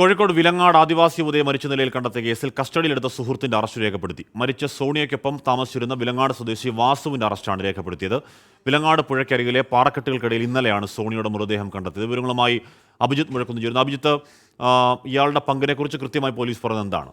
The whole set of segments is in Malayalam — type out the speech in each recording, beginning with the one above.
കോഴിക്കോട് വിലങ്ങാട് ആദിവാസി യുവതിയെ മരിച്ച നിലയിൽ കണ്ടെത്തിയ കേസിൽ കസ്റ്റഡിയിലെടുത്ത സുഹൃത്തിന്റെ അറസ്റ്റ് രേഖപ്പെടുത്തി. മരിച്ച സോണിയയ്ക്കൊപ്പം താമസിച്ചിരുന്ന വിലങ്ങാട് സ്വദേശി വാസുവിന്റെ അറസ്റ്റാണ് രേഖപ്പെടുത്തിയത്. വിലങ്ങാട് പുഴയ്ക്കരികിലെ പാറക്കെട്ടുകൾക്കിടയിൽ ഇന്നലെയാണ് സോണിയുടെ മൃതദേഹം കണ്ടെത്തിയത്. വിവരങ്ങളുമായി അഭിജിത്ത് മുഴക്കുന്നു ചേരുന്നു. അഭിജിത്ത് ഇയാളുടെ പങ്കിനെക്കുറിച്ച് കൃത്യമായി പോലീസ് പറഞ്ഞത് എന്താണ്?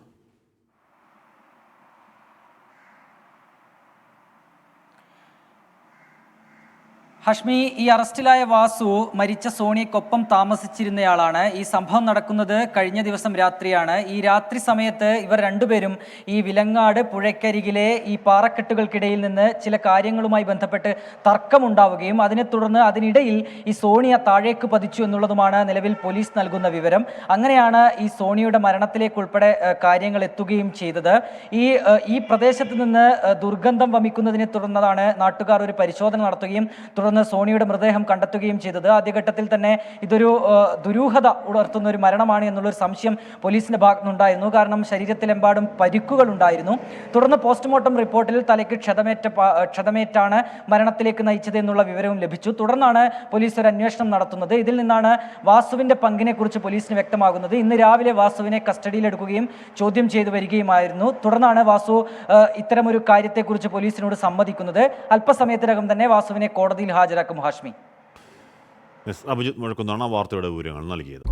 ഹഷ്മി ഈ അറസ്റ്റിലായ വാസു മരിച്ച സോണിയക്കൊപ്പം താമസിച്ചിരുന്നയാളാണ്. ഈ സംഭവം നടക്കുന്നത് കഴിഞ്ഞ ദിവസം രാത്രിയാണ്. ഈ രാത്രി സമയത്ത് ഇവർ രണ്ടുപേരും ഈ വിലങ്ങാട് പുഴയ്ക്കരികിലെ ഈ പാറക്കെട്ടുകൾക്കിടയിൽ നിന്ന് ചില കാര്യങ്ങളുമായി ബന്ധപ്പെട്ട് തർക്കമുണ്ടാവുകയും അതിനെ തുടർന്ന് അതിനിടയിൽ ഈ സോണിയ താഴേക്ക് പതിച്ചു എന്നുള്ളതുമാണ് നിലവിൽ പോലീസ് നൽകുന്ന വിവരം. അങ്ങനെയാണ് ഈ സോണിയുടെ മരണത്തിലേക്ക് ഉൾപ്പെടെ കാര്യങ്ങൾ എത്തുകയും ചെയ്തത്. ഈ ഈ പ്രദേശത്ത് നിന്ന് ദുർഗന്ധം വമിക്കുന്നതിനെ തുടർന്നതാണ് നാട്ടുകാർ ഒരു പരിശോധന നടത്തുകയും തുടർന്ന് സോണിയുടെ മൃതദേഹം കണ്ടെത്തുകയും ചെയ്തത്. ആദ്യഘട്ടത്തിൽ തന്നെ ഇതൊരു ദുരൂഹത ഉണർത്തുന്ന ഒരു മരണമാണ് എന്നുള്ളൊരു സംശയം പോലീസിന്റെ ഭാഗത്തുനിന്നുണ്ടായിരുന്നു. കാരണം ശരീരത്തിലെമ്പാടും പരിക്കുകൾ ഉണ്ടായിരുന്നു തുടർന്ന് പോസ്റ്റ്മോർട്ടം റിപ്പോർട്ടിൽ തലയ്ക്ക് ക്ഷതമേറ്റ ക്ഷതമേറ്റാണ് മരണത്തിലേക്ക് നയിച്ചത് എന്നുള്ള വിവരവും ലഭിച്ചു. തുടർന്നാണ് പോലീസ് ഒരു അന്വേഷണം നടത്തുന്നത്. ഇതിൽ നിന്നാണ് വാസുവിന്റെ പങ്കിനെക്കുറിച്ച് പോലീസിന് വ്യക്തമാകുന്നത്. ഇന്ന് രാവിലെ വാസുവിനെ കസ്റ്റഡിയിലെടുക്കുകയും ചോദ്യം ചെയ്തു വരികയുമായിരുന്നു. തുടർന്നാണ് വാസു ഇത്തരമൊരു കാര്യത്തെക്കുറിച്ച് പോലീസിനോട് സമ്മതിക്കുന്നത്. അല്പസമയത്തിനകം തന്നെ വാസുവിനെ കോടതിയിൽ ഹാജരാക്കും ഹാഷ്മി. അഭിജിത്ത് മുഴക്കുന്നതാണ് വാർത്തയുടെ വിവരങ്ങൾ നൽകിയത്.